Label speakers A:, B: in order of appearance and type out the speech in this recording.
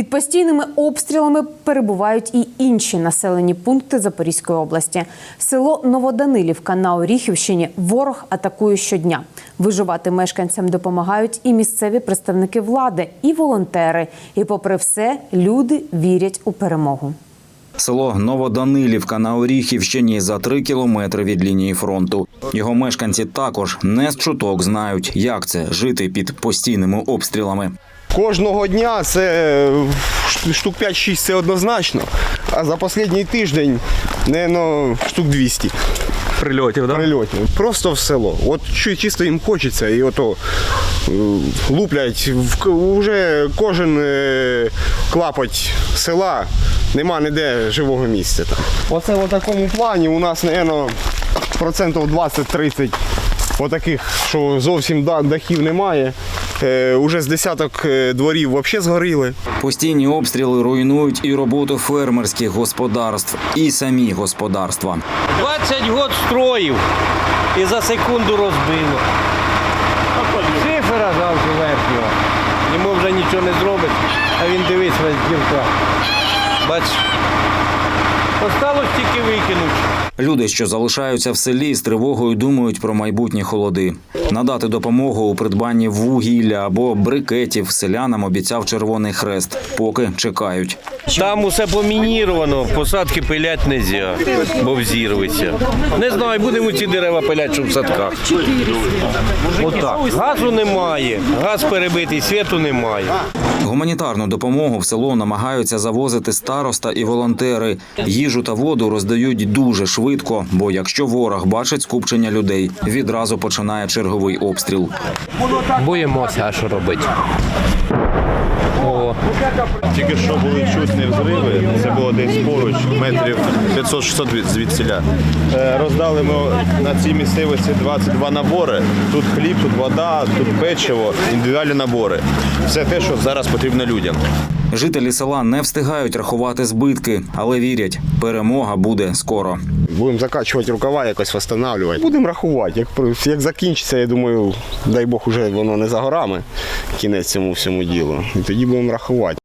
A: Під постійними обстрілами перебувають і інші населені пункти Запорізької області. Село Новоданилівка на Оріхівщині ворог атакує щодня. Виживати мешканцям допомагають і місцеві представники влади, і волонтери. І, попри все, люди вірять у перемогу.
B: Село Новоданилівка на Оріхівщині за три кілометри від лінії фронту. Його мешканці також не з чуток знають, як це жити під постійними обстрілами.
C: Кожного дня це е, штук 5-6 це однозначно. А за останній тиждень, ну, штук 200
D: Прильотів, да?
C: прильотів. Просто в село. От чисто їм хочеться, і ото е, луплять. В- Уже кожен е, клапоть села, нема ніде живого місця. Там. Оце в такому плані у нас, мабуть, процентів 20-30 отаких, що зовсім дахів немає. Е, уже з десяток е, дворів взагалі згоріли.
B: Постійні обстріли руйнують і роботу фермерських господарств, і самі господарства.
E: 20 год строїв і за секунду розбило. Шифера жалко верхнього. Йому вже нічого не зробить, а він дивись весь дірка. Бач, осталось тільки викинути.
B: Люди, що залишаються в селі, з тривогою думають про майбутні холоди. Надати допомогу у придбанні вугілля або брикетів селянам обіцяв Червоний Хрест, поки чекають.
E: Там усе помініровано, посадки пилять не можна, бо взірветься. Не знаю, будемо ці дерева пилять, щоб в садках. Отак. Газу немає, газ перебитий, світу немає.
B: Гуманітарну допомогу в село намагаються завозити староста і волонтери. Їжу та воду роздають дуже швидко, бо якщо ворог бачить скупчення людей, відразу починає черговий обстріл.
F: Боїмося, а що робити? О,
G: Тільки що були чутні взриви, це було десь поруч, метрів 500-600 звідсіля. Е, Роздали ми на цій місцевості 22 набори. Тут хліб, тут вода, тут печиво, індивідуальні набори. Все те, що зараз потрібно людям.
B: Жителі села не встигають рахувати збитки, але вірять, перемога буде скоро.
C: Будемо закачувати рукава, якось встановлювати. Будемо рахувати. Як, як закінчиться, я думаю, дай Бог, уже воно не за горами, кінець цьому всьому ділу. І тоді будемо рахувати.